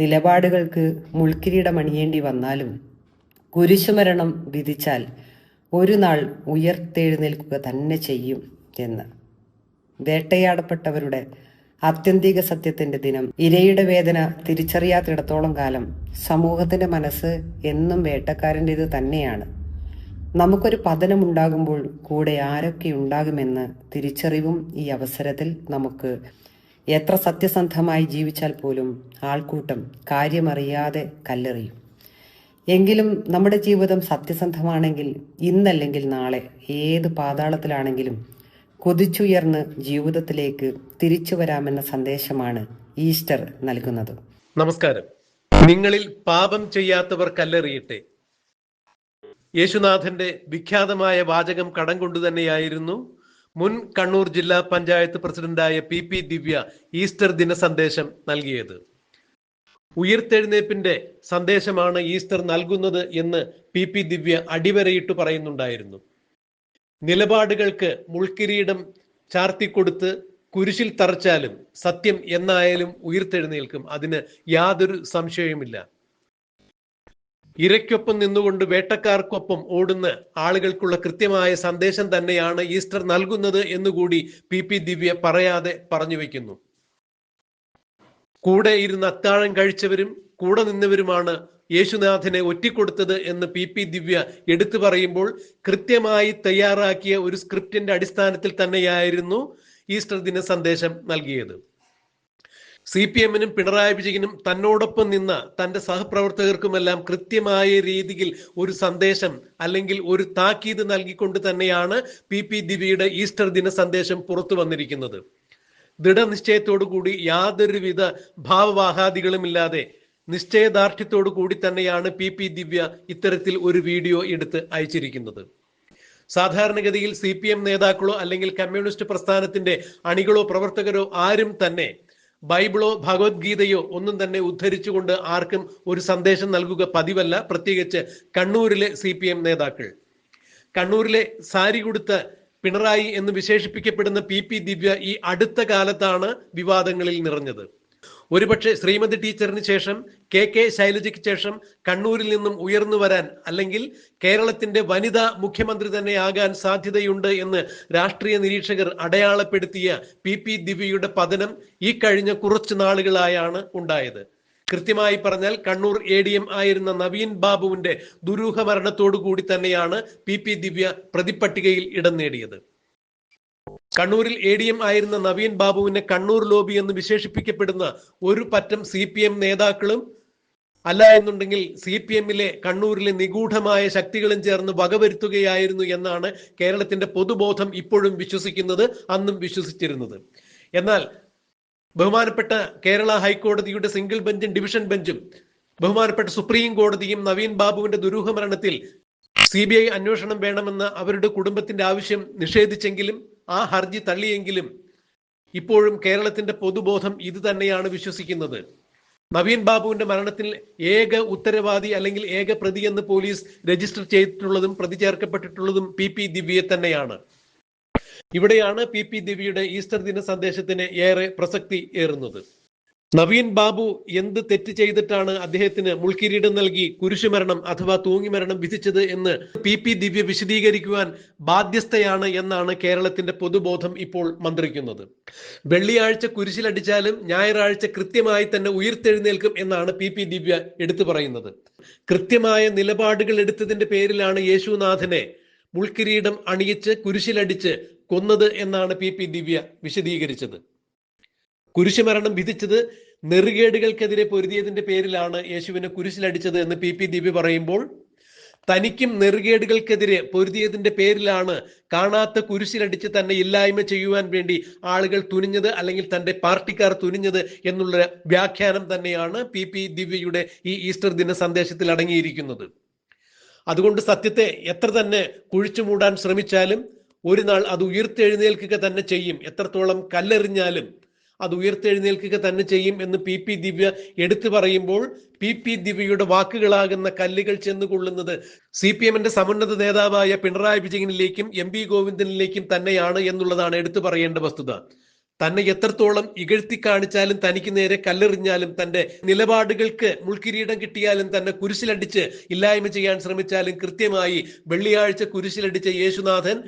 നിലപാടുകൾക്ക് മുൾക്കിരീടമണിയേണ്ടി വന്നാലും കുരിശുമരണം വിധിച്ചാൽ ഒരു നാൾ ഉയർത്തെഴുന്നേൽക്കുക തന്നെ ചെയ്യും എന്ന്. വേട്ടയാടപ്പെട്ടവരുടെ ആത്യന്തിക സത്യത്തിന്റെ ദിനം ഇരയുടെ വേദന തിരിച്ചറിയാത്തിടത്തോളം കാലം സമൂഹത്തിന്റെ മനസ്സ് എന്നും വേട്ടക്കാരന്റേത് തന്നെയാണ്. നമുക്കൊരു പതനമുണ്ടാകുമ്പോൾ കൂടെ ആരൊക്കെ ഉണ്ടാകുമെന്ന് തിരിച്ചറിവും ഈ അവസരത്തിൽ നമുക്ക് എത്ര സത്യസന്ധമായി ജീവിച്ചാൽ പോലും ആൾക്കൂട്ടം കാര്യമറിയാതെ കല്ലെറിയും. എങ്കിലും നമ്മുടെ ജീവിതം സത്യസന്ധമാണെങ്കിൽ ഇന്നല്ലെങ്കിൽ നാളെ ഏത് പാതാളത്തിലാണെങ്കിലും കൊതിച്ചുയർന്ന് ജീവിതത്തിലേക്ക് തിരിച്ചു വരാമെന്ന സന്ദേശമാണ് ഈസ്റ്റർ നൽകുന്നത്. നമസ്കാരം. നിങ്ങളിൽ പാപം ചെയ്യാത്തവർ കല്ലെറിയട്ടെ. യേശുനാഥന്റെ വിഖ്യാതമായ വാചകം കടം കൊണ്ടു തന്നെയായിരുന്നു മുൻ കണ്ണൂർ ജില്ലാ പഞ്ചായത്ത് പ്രസിഡന്റായ പി പി ദിവ്യ ഈസ്റ്റർ ദിന സന്ദേശം നൽകിയത്. ഉയർത്തെഴുന്നേപ്പിന്റെ സന്ദേശമാണ് ഈസ്റ്റർ നൽകുന്നത് എന്ന് പി പി ദിവ്യ അടിവരയിട്ട് പറയുന്നുണ്ടായിരുന്നു. നിലപാടുകൾക്ക് മുൾക്കിരീടം ചാർത്തിക്കൊടുത്ത് കുരിശിൽ തറച്ചാലും സത്യം എന്നായാലും ഉയർത്തെഴുന്നേൽക്കും. അതിന് യാതൊരു സംശയവുമില്ല. ഇരയ്ക്കൊപ്പം നിന്നുകൊണ്ട് വേട്ടക്കാർക്കൊപ്പം ഓടുന്ന ആളുകൾക്കുള്ള കൃത്യമായ സന്ദേശം തന്നെയാണ് ഈസ്റ്റർ നൽകുന്നത് എന്നുകൂടി പി പി ദിവ്യ പറയാതെ പറഞ്ഞു വെക്കുന്നു. കൂടെ ഇരുന്ന് അത്താഴം കഴിച്ചവരും കൂടെ നിന്നവരുമാണ് യേശുനാഥനെ ഒറ്റിക്കൊടുത്തത് എന്ന് പി പി ദിവ്യ എടുത്തു പറയുമ്പോൾ കൃത്യമായി തയ്യാറാക്കിയ ഒരു സ്ക്രിപ്റ്റിന്റെ അടിസ്ഥാനത്തിൽ തന്നെയായിരുന്നു ഈസ്റ്റർ ദിന സന്ദേശം നൽകിയത്. സി പി എമ്മിനും പിണറായി വിജയനും തന്നോടൊപ്പം നിന്ന തന്റെ സഹപ്രവർത്തകർക്കുമെല്ലാം കൃത്യമായ രീതിയിൽ ഒരു സന്ദേശം അല്ലെങ്കിൽ ഒരു താക്കീത് നൽകിക്കൊണ്ട് തന്നെയാണ് പി പി ദിവിയുടെ ഈസ്റ്റർ ദിന സന്ദേശം പുറത്തു വന്നിരിക്കുന്നത്. ദൃഢനിശ്ചയത്തോടു കൂടി യാതൊരുവിധ ഭാവവാഹാദികളുമില്ലാതെ നിശ്ചയദാർഢ്യത്തോടു കൂടി തന്നെയാണ് പി പി ദിവ്യ ഇത്തരത്തിൽ ഒരു വീഡിയോ എടുത്ത് അയച്ചിരിക്കുന്നത്. സാധാരണഗതിയിൽ സി പി എം നേതാക്കളോ അല്ലെങ്കിൽ കമ്മ്യൂണിസ്റ്റ് പ്രസ്ഥാനത്തിന്റെ അണികളോ പ്രവർത്തകരോ ആരും തന്നെ ബൈബിളോ ഭഗവത്ഗീതയോ ഒന്നും തന്നെ ഉദ്ധരിച്ചുകൊണ്ട് ആർക്കും ഒരു സന്ദേശം നൽകുക പതിവല്ല. പ്രത്യേകിച്ച് കണ്ണൂരിലെ സി പി എം നേതാക്കൾ. കണ്ണൂരിലെ സാരി കൊടുത്ത പിണറായി എന്ന് വിശേഷിപ്പിക്കപ്പെടുന്ന പി പി ദിവ്യ ഈ അടുത്ത കാലത്താണ് വിവാദങ്ങളിൽ നിറഞ്ഞത്. ഒരുപക്ഷെ ശ്രീമതി ടീച്ചറിന് ശേഷം കെ കെ ശൈലജയ്ക്ക് ശേഷം കണ്ണൂരിൽ നിന്നും ഉയർന്നു വരാൻ അല്ലെങ്കിൽ കേരളത്തിന്റെ വനിതാ മുഖ്യമന്ത്രി തന്നെ ആകാൻ സാധ്യതയുണ്ട് എന്ന് രാഷ്ട്രീയ നിരീക്ഷകർ അടയാളപ്പെടുത്തിയ പി പി ദിവ്യയുടെ പതനം ഈ കഴിഞ്ഞ കുറച്ച് നാളുകളായാണ് ഉണ്ടായത്. കൃത്യമായി പറഞ്ഞാൽ കണ്ണൂർ എ ഡി എം ആയിരുന്ന നവീൻ ബാബുവിന്റെ ദുരൂഹ മരണത്തോടു കൂടി തന്നെയാണ് പി പി ദിവ്യ പ്രതിപ്പട്ടികയിൽ ഇടം നേടിയത്. കണ്ണൂരിൽ എ ഡി എം ആയിരുന്ന നവീൻ ബാബുവിനെ കണ്ണൂർ ലോബി എന്ന് വിശേഷിപ്പിക്കപ്പെടുന്ന ഒരു പറ്റം സി പി എം നേതാക്കളും അല്ല എന്നുണ്ടെങ്കിൽ സി പി എമ്മിലെ കണ്ണൂരിലെ നിഗൂഢമായ ശക്തികളും ചേർന്ന് വകവരുത്തുകയായിരുന്നു എന്നാണ് കേരളത്തിന്റെ പൊതുബോധം ഇപ്പോഴും വിശ്വസിക്കുന്നത് അന്നും വിശ്വസിച്ചിരുന്നത്. എന്നാൽ ബഹുമാനപ്പെട്ട കേരള ഹൈക്കോടതിയുടെ സിംഗിൾ ബെഞ്ചും ഡിവിഷൻ ബെഞ്ചും ബഹുമാനപ്പെട്ട സുപ്രീം കോടതിയും നവീൻ ബാബുവിന്റെ ദുരൂഹ സി ബി ഐ അന്വേഷണം വേണമെന്ന് അവരുടെ കുടുംബത്തിന്റെ ആവശ്യം നിഷേധിച്ചെങ്കിലും ആ ഹർജി തള്ളിയെങ്കിലും ഇപ്പോഴും കേരളത്തിന്റെ പൊതുബോധം ഇത് തന്നെയാണ് വിശ്വസിക്കുന്നത്. നവീൻ ബാബുവിന്റെ മരണത്തിൽ ഏക ഉത്തരവാദി അല്ലെങ്കിൽ ഏക പ്രതി എന്ന് പോലീസ് രജിസ്റ്റർ ചെയ്തിട്ടുള്ളതും പ്രതി ചേർക്കപ്പെട്ടിട്ടുള്ളതും പി പി ദിവ്യയെ തന്നെയാണ്. ഇവിടെയാണ് പി പി ദിവ്യയുടെ ഈസ്റ്റർ ദിന സന്ദേശത്തിന് ഏറെ പ്രസക്തി ഏറുന്നത്. നവീൻ ബാബു എന്ത് തെറ്റ് ചെയ്തിട്ടാണ് അദ്ദേഹത്തിന് മുൾക്കിരീടം നൽകി കുരിശുമരണം അഥവാ തൂങ്ങിമരണം വിധിച്ചത് എന്ന് പി പി ദിവ്യ വിശദീകരിക്കുവാൻ ബാധ്യസ്ഥയാണ് എന്നാണ് കേരളത്തിന്റെ പൊതുബോധം ഇപ്പോൾ മന്ത്രിക്കുന്നത്. വെള്ളിയാഴ്ച കുരിശിലടിച്ചാലും ഞായറാഴ്ച കൃത്യമായി തന്നെ ഉയർത്തെഴുന്നേൽക്കും എന്നാണ് പി പി ദിവ്യ എടുത്തു പറയുന്നത്. കൃത്യമായ നിലപാടുകൾ എടുത്തതിന്റെ പേരിലാണ് യേശുനാഥനെ മുൾക്കിരീടം അണിയിച്ച് കുരിശിലടിച്ച് കൊന്നത് എന്നാണ് പി പി ദിവ്യ വിശദീകരിച്ചത്. കുരിശുമരണം വിധിച്ചത് നെറുകേടുകൾക്കെതിരെ പൊരുതിയതിന്റെ പേരിലാണ് യേശുവിനെ കുരിശിലടിച്ചത് എന്ന് പി പി ദീപി പറയുമ്പോൾ തനിക്കും നെറുകേടുകൾക്കെതിരെ പൊരുതിയതിന്റെ പേരിലാണ് കാണാത്ത കുരിശിലടിച്ച് തന്നെ ഇല്ലായ്മ ചെയ്യുവാൻ വേണ്ടി ആളുകൾ തുനിഞ്ഞത് അല്ലെങ്കിൽ തന്റെ പാർട്ടിക്കാർ തുനിഞ്ഞത് എന്നുള്ള വ്യാഖ്യാനം തന്നെയാണ് പി പി ദിവ്യയുടെ ഈ ഈസ്റ്റർ ദിന സന്ദേശത്തിൽ അടങ്ങിയിരിക്കുന്നത്. അതുകൊണ്ട് സത്യത്തെ എത്ര തന്നെ കുഴിച്ചു മൂടാൻ ശ്രമിച്ചാലും ഒരു നാൾ അത് ഉയർത്തെഴുന്നേൽക്കുക തന്നെ ചെയ്യും. എത്രത്തോളം കല്ലെറിഞ്ഞാലും അത് ഉയർത്തെഴുന്നേൽക്കുക തന്നെ ചെയ്യും എന്ന് പി പി ദിവ്യ എടുത്തു പറയുമ്പോൾ പി പി ദിവ്യയുടെ വാക്കുകളാകുന്ന കല്ലുകൾ ചെന്നുകൊള്ളുന്നത് സി പി എമ്മിന്റെ സമുന്നത നേതാവായ പിണറായി വിജയനിലേക്കും എം പി ഗോവിന്ദനിലേക്കും തന്നെയാണ് എന്നുള്ളതാണ് എടുത്തു പറയേണ്ട വസ്തുത. തന്നെ എത്രത്തോളം ഇകഴ്ത്തി കാണിച്ചാലും തനിക്ക് നേരെ കല്ലെറിഞ്ഞാലും തന്റെ നിലപാടുകൾക്ക് മുൾക്കിരീടം കിട്ടിയാലും തന്നെ കുരിശിലടിച്ച് ഇല്ലായ്മ ചെയ്യാൻ ശ്രമിച്ചാലും കൃത്യമായി വെള്ളിയാഴ്ച കുരിശിലടിച്ച യേശുനാഥൻ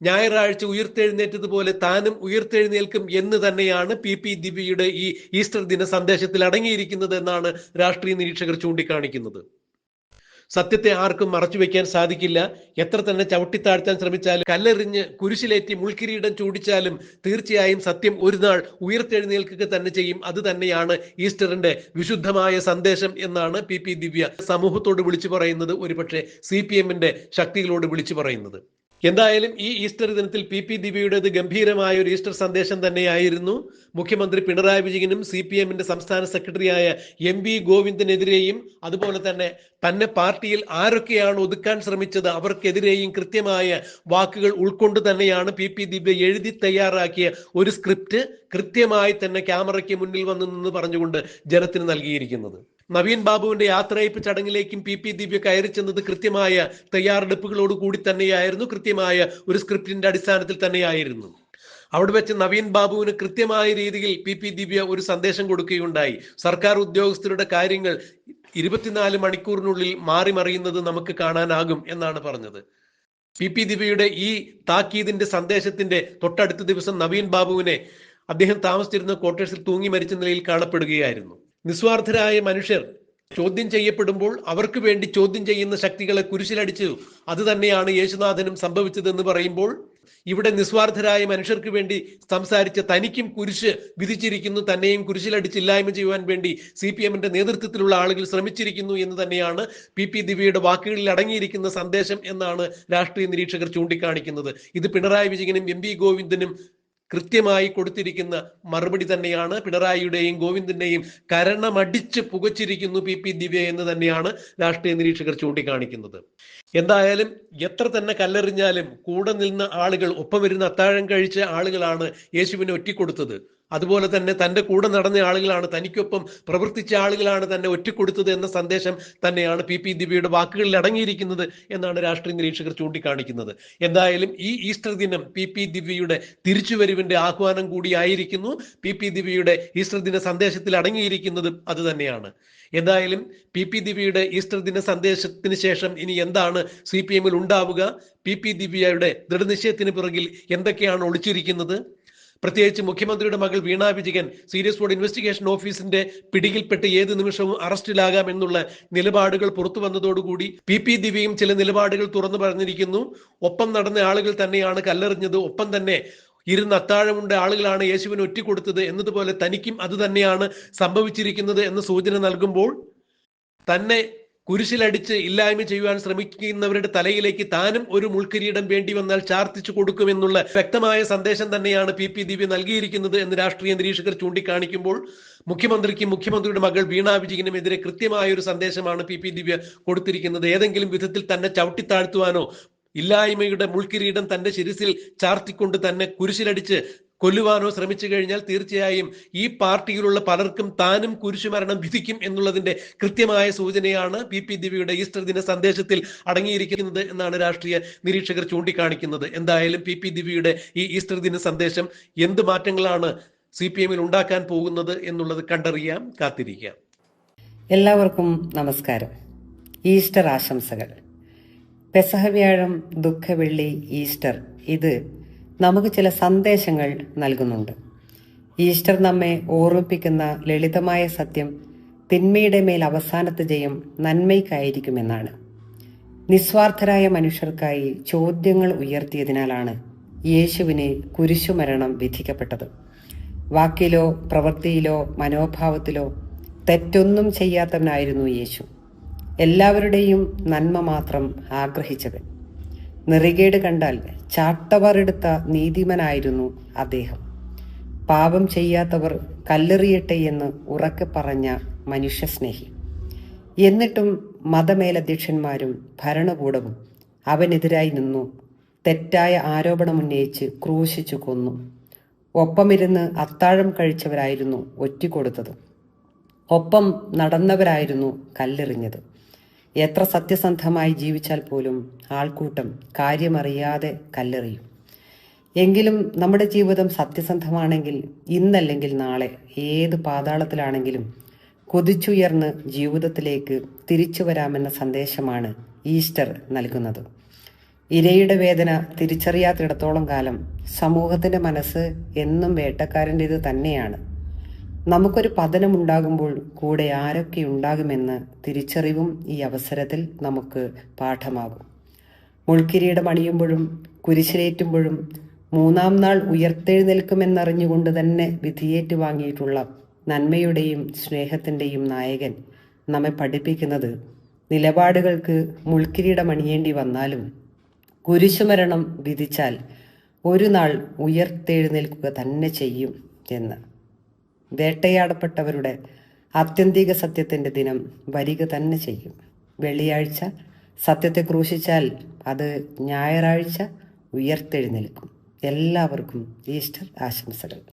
ഞായറാഴ്ച ഉയർത്തെഴുന്നേറ്റതുപോലെ താനും ഉയർത്തെഴുന്നേൽക്കും എന്ന് തന്നെയാണ് പി പി ദിവ്യയുടെ ഈ ഈസ്റ്റർ ദിന സന്ദേശത്തിൽ അടങ്ങിയിരിക്കുന്നത് എന്നാണ് രാഷ്ട്രീയ നിരീക്ഷകർ ചൂണ്ടിക്കാണിക്കുന്നത്. സത്യത്തെ ആർക്കും മറച്ചു വെക്കാൻ സാധിക്കില്ല. എത്ര തന്നെ ചവിട്ടിത്താഴ്ത്താൻ ശ്രമിച്ചാലും കല്ലെറിഞ്ഞ് കുരിശിലേറ്റി മുൾക്കിരീടം ചൂടിച്ചാലും തീർച്ചയായും സത്യം ഒരു നാൾ ഉയർത്തെഴുന്നേൽക്കുക തന്നെ ചെയ്യും. അത് തന്നെയാണ് ഈസ്റ്ററിന്റെ വിശുദ്ധമായ സന്ദേശം എന്നാണ് പി പി ദിവ്യ സമൂഹത്തോട് വിളിച്ചു പറയുന്നത്. ഒരുപക്ഷെ സി പി എമ്മിന്റെ ശക്തികളോട് വിളിച്ചു പറയുന്നത്. എന്തായാലും ഈ ഈസ്റ്റർ ദിനത്തിൽ പി പി ദിവ്യയുടേത് ഗംഭീരമായ ഒരു ഈസ്റ്റർ സന്ദേശം തന്നെയായിരുന്നു. മുഖ്യമന്ത്രി പിണറായി വിജയനും സി പി എമ്മിന്റെ സംസ്ഥാന സെക്രട്ടറിയായ എം വി ഗോവിന്ദനെതിരെയും അതുപോലെ തന്നെ തന്നെ പാർട്ടിയിൽ ആരൊക്കെയാണ് ഒതുക്കാൻ ശ്രമിച്ചത് അവർക്കെതിരെയും കൃത്യമായ വാക്കുകൾ ഉൾക്കൊണ്ട് തന്നെയാണ് പി പി ദിവ്യ എഴുതി തയ്യാറാക്കിയ ഒരു സ്ക്രിപ്റ്റ് കൃത്യമായി തന്നെ ക്യാമറയ്ക്ക് മുന്നിൽ വന്നു നിന്ന് പറഞ്ഞുകൊണ്ട് ജനത്തിന് നൽകിയിരിക്കുന്നത്. നവീൻ ബാബുവിന്റെ യാത്രയപ്പ് ചടങ്ങിലേക്കും പി പി ദിവ്യ കയറി ചെന്നത് കൃത്യമായ തയ്യാറെടുപ്പുകളോട് കൂടി തന്നെയായിരുന്നു കൃത്യമായ ഒരു സ്ക്രിപ്റ്റിന്റെ അടിസ്ഥാനത്തിൽ തന്നെയായിരുന്നു. അവിടെ വെച്ച് നവീൻ ബാബുവിന് കൃത്യമായ രീതിയിൽ പി പി ദിവ്യ ഒരു സന്ദേശം കൊടുക്കുകയുണ്ടായി. സർക്കാർ ഉദ്യോഗസ്ഥരുടെ കാര്യങ്ങൾ ഇരുപത്തിനാല് മണിക്കൂറിനുള്ളിൽ മാറി മറിയുന്നത് നമുക്ക് കാണാനാകും എന്നാണ് പറഞ്ഞത്. പി പി ദിവ്യയുടെ ഈ താക്കീതിന്റെ സന്ദേശത്തിന്റെ തൊട്ടടുത്ത ദിവസം നവീൻ ബാബുവിനെ അദ്ദേഹം താമസിച്ചിരുന്ന ക്വാർട്ടേഴ്സിൽ തൂങ്ങി മരിച്ച നിലയിൽ കാണപ്പെടുകയായിരുന്നു. നിസ്വാർത്ഥരായ മനുഷ്യർ ചോദ്യം ചെയ്യപ്പെടുമ്പോൾ അവർക്ക് വേണ്ടി ചോദ്യം ചെയ്യുന്ന ശക്തികളെ കുരിശിലടിച്ചു. അത് തന്നെയാണ് യേശുനാഥനും സംഭവിച്ചതെന്ന് പറയുമ്പോൾ ഇവിടെ നിസ്വാർത്ഥരായ മനുഷ്യർക്ക് വേണ്ടി സംസാരിച്ച തനിക്കും കുരിശ് വിധിച്ചിരിക്കുന്നു. തന്നെയും കുരിശിലടിച്ചില്ലായ്മ ചെയ്യുവാൻ വേണ്ടി സി പി എമ്മിന്റെ നേതൃത്വത്തിലുള്ള ആളുകൾ ശ്രമിച്ചിരിക്കുന്നു എന്ന് തന്നെയാണ് പി പി ദിവ്യയുടെ വാക്കുകളിൽ അടങ്ങിയിരിക്കുന്ന സന്ദേശം എന്നാണ് രാഷ്ട്രീയ നിരീക്ഷകർ ചൂണ്ടിക്കാണിക്കുന്നത്. ഇത് പിണറായി വിജയനും എം ഗോവിന്ദനും കൃത്യമായി കൊടുത്തിരിക്കുന്ന മറുപടി തന്നെയാണ് പിണറായിയുടെയും ഗോവിന്ദിന്റെയും കരണമടിച്ച് പുകച്ചിരിക്കുന്നു പി പി ദിവ്യ എന്ന് തന്നെയാണ് രാഷ്ട്രീയ നിരീക്ഷകർ ചൂണ്ടിക്കാണിക്കുന്നത്. എന്തായാലും എത്ര തന്നെ കല്ലെറിഞ്ഞാലും കൂടെ നിന്ന ആളുകൾ ഒപ്പം വരുന്ന അത്താഴം കഴിച്ച ആളുകളാണ് യേശുവിനെ ഒറ്റിക്കൊടുത്തത്. അതുപോലെ തന്നെ തന്റെ കൂടെ നടന്ന ആളുകളാണ് തനിക്കൊപ്പം പ്രവർത്തിച്ച ആളുകളാണ് തന്നെ ഒറ്റക്കൊടുത്തത് എന്ന സന്ദേശം തന്നെയാണ് പി പി ദിവ്യയുടെ വാക്കുകളിൽ അടങ്ങിയിരിക്കുന്നത് എന്നാണ് രാഷ്ട്രീയ നിരീക്ഷകർ ചൂണ്ടിക്കാണിക്കുന്നത്. എന്തായാലും ഈ ഈസ്റ്റർ ദിനം പി പി ദിവ്യയുടെ തിരിച്ചുവരവിന്റെ ആഹ്വാനം കൂടിയായിരിക്കുന്നു പി പി ദിവ്യയുടെ ഈസ്റ്റർ ദിന സന്ദേശത്തിൽ അടങ്ങിയിരിക്കുന്നത് അത് തന്നെയാണ്. എന്തായാലും പി പി ദിവ്യയുടെ ഈസ്റ്റർ ദിന സന്ദേശത്തിന് ശേഷം ഇനി എന്താണ് സി പി എമ്മിൽ ഉണ്ടാവുക? പി പി ദിവ്യയുടെ ദൃഢനിശ്ചയത്തിന് പിറകിൽ എന്തൊക്കെയാണ് ഒളിച്ചിരിക്കുന്നത്? പ്രത്യേകിച്ച് മുഖ്യമന്ത്രിയുടെ മകൾ Veena Vijayan serious fraud investigation ഓഫീസിന്റെ പിടിയിൽപ്പെട്ട് ഏത് നിമിഷവും അറസ്റ്റിലാകാം എന്നുള്ള നിലപാടുകൾ പുറത്തു വന്നതോടുകൂടി പി പി ദിവ്യയും ചില നിലപാടുകൾ തുറന്നു പറഞ്ഞിരിക്കുന്നു. ഒപ്പം നടന്ന ആളുകൾ തന്നെയാണ് കല്ലെറിഞ്ഞത്. ഒപ്പം തന്നെ ഇരുന്ന് അത്താഴമുണ്ട ആളുകളാണ് യേശുവിന് ഒറ്റിക്കൊടുത്തത് എന്നതുപോലെ തനിക്കും അത് തന്നെയാണ് സംഭവിച്ചിരിക്കുന്നത് എന്ന സൂചന നൽകുമ്പോൾ തന്നെ കുരിശിലടിച്ച് ഇല്ലായ്മ ചെയ്യുവാൻ ശ്രമിക്കുന്നവരുടെ തലയിലേക്ക് താനും ഒരു മുൾക്കിരീടം വേണ്ടി വന്നാൽ ചാർത്തിച്ചു കൊടുക്കുമെന്നുള്ള വ്യക്തമായ സന്ദേശം തന്നെയാണ് പി പി ദിവ്യ നൽകിയിരിക്കുന്നത് എന്ന് രാഷ്ട്രീയ നിരീക്ഷകർ ചൂണ്ടിക്കാണിക്കുമ്പോൾ മുഖ്യമന്ത്രിക്കും മുഖ്യമന്ത്രിയുടെ മകൾ വീണ വിജയനുമെതിരെ കൃത്യമായ ഒരു സന്ദേശമാണ് പി പി ദിവ്യ കൊടുത്തിരിക്കുന്നത്. ഏതെങ്കിലും വിധത്തിൽ തന്നെ ചവിട്ടിത്താഴ്ത്തുവാനോ ഇല്ലായ്മയുടെ മുൾക്കിരീടം തന്റെ ശിരസിൽ ചാർത്തിക്കൊണ്ട് തന്നെ കുരിശിലടിച്ച് കൊല്ലുവാനോ ശ്രമിച്ചു കഴിഞ്ഞാൽ തീർച്ചയായും ഈ പാർട്ടിയിലുള്ള പലർക്കും താനും കുരിശുമരണം വിധിക്കും എന്നുള്ളതിന്റെ കൃത്യമായ സൂചനയാണ് പി പി ദിവ്യയുടെ ഈസ്റ്റർ ദിന സന്ദേശത്തിൽ അടങ്ങിയിരിക്കുന്നത് എന്നാണ് രാഷ്ട്രീയ നിരീക്ഷകർ ചൂണ്ടിക്കാണിക്കുന്നത്. എന്തായാലും പി പി ദിവ്യയുടെ ഈ ഈസ്റ്റർ ദിന സന്ദേശം എന്ത് മാറ്റങ്ങളാണ് സി പി എമ്മിൽ ഉണ്ടാക്കാൻ പോകുന്നത് എന്നുള്ളത് കണ്ടറിയാം കാത്തിരിക്കാം. എല്ലാവർക്കും നമസ്കാരം. ഈസ്റ്റർ ആശംസകൾ. പെസഹ വ്യാഴം ദുഃഖവെള്ളി ഈസ്റ്റർ. ഇത് നമുക്ക് ചില സന്ദേശങ്ങൾ നൽകുന്നുണ്ട്. ഈസ്റ്റർ നമ്മെ ഓർമ്മിപ്പിക്കുന്ന ലളിതമായ സത്യം തിന്മയുടെ മേൽ അവസാനത്തെ ജയം നന്മയ്ക്കായിരിക്കുമെന്നാണ്. നിസ്വാർത്ഥരായ മനുഷ്യർക്കായി ചോദ്യങ്ങൾ ഉയർത്തിയതിനാലാണ് യേശുവിന് കുരിശുമരണം വിധിക്കപ്പെട്ടത്. വാക്കിലോ പ്രവൃത്തിയിലോ മനോഭാവത്തിലോ തെറ്റൊന്നും ചെയ്യാത്തവനായിരുന്നു യേശു. എല്ലാവരുടെയും നന്മ മാത്രം ആഗ്രഹിച്ചവൻ. നെറികേട് കണ്ടാൽ ചാട്ടവറെടുത്ത നീതിമനായിരുന്നു അദ്ദേഹം. പാപം ചെയ്യാത്തവർ കല്ലെറിയട്ടെ എന്ന് ഉറക്കെ പറഞ്ഞ മനുഷ്യസ്നേഹി. എന്നിട്ടും മതമേലധ്യക്ഷന്മാരും ഭരണകൂടവും അവനെതിരായി നിന്നു. തെറ്റായ ആരോപണമുന്നയിച്ച് ക്രൂശിച്ചു കൊന്നു. ഒപ്പമിരുന്ന് അത്താഴം കഴിച്ചവരായിരുന്നു ഒറ്റിക്കൊടുത്തത്. ഒപ്പം നടന്നവരായിരുന്നു കല്ലെറിഞ്ഞത്. എത്ര സത്യസന്ധമായി ജീവിച്ചാൽ പോലും ആൾക്കൂട്ടം കാര്യമറിയാതെ കല്ലെറിയും. എങ്കിലും നമ്മുടെ ജീവിതം സത്യസന്ധമാണെങ്കിൽ ഇന്നല്ലെങ്കിൽ നാളെ ഏത് പാതാളത്തിലാണെങ്കിലും കൊതിച്ചുയർന്ന് ജീവിതത്തിലേക്ക് തിരിച്ചു വരാമെന്ന സന്ദേശമാണ് ഈസ്റ്റർ നൽകുന്നത്. ഇരയുടെ വേദന തിരിച്ചറിയാത്തിടത്തോളം കാലം സമൂഹത്തിന്റെ മനസ്സ് എന്നും വേട്ടക്കാരന്റേത് തന്നെയാണ്. നമുക്കൊരു പതനമുണ്ടാകുമ്പോൾ കൂടെ ആരൊക്കെ ഉണ്ടാകുമെന്ന് തിരിച്ചറിവും ഈ അവസരത്തിൽ നമുക്ക് പാഠമാകും. മുൾക്കിരീടം അണിയുമ്പോഴും കുരിശിലേറ്റുമ്പോഴും മൂന്നാം നാൾ ഉയർത്തെഴുന്നേൽക്കുമെന്നറിഞ്ഞുകൊണ്ട് തന്നെ വിധിയേറ്റ് വാങ്ങിയിട്ടുള്ള നന്മയുടെയും സ്നേഹത്തിന്റെയും നായകൻ നമ്മെ പഠിപ്പിക്കുന്നത് നിലപാടുകൾക്ക് മുൾക്കിരീടം അണിയേണ്ടി വന്നാലും കുരിശുമരണം വിധിച്ചാൽ ഒരു നാൾ ഉയർത്തെഴുന്നേൽക്കുക തന്നെ ചെയ്യും എന്ന്. വേട്ടയാടപ്പെട്ടവരുടെ ആത്യന്തിക സത്യത്തിന്റെ ദിനം വരിക തന്നെ ചെയ്യും. വെള്ളിയാഴ്ച സത്യത്തെ ക്രൂശിച്ചാൽ അത് ഞായറാഴ്ച ഉയർത്തെഴുന്നേൽക്കും. എല്ലാവർക്കും ഈസ്റ്റർ ആശംസകൾ.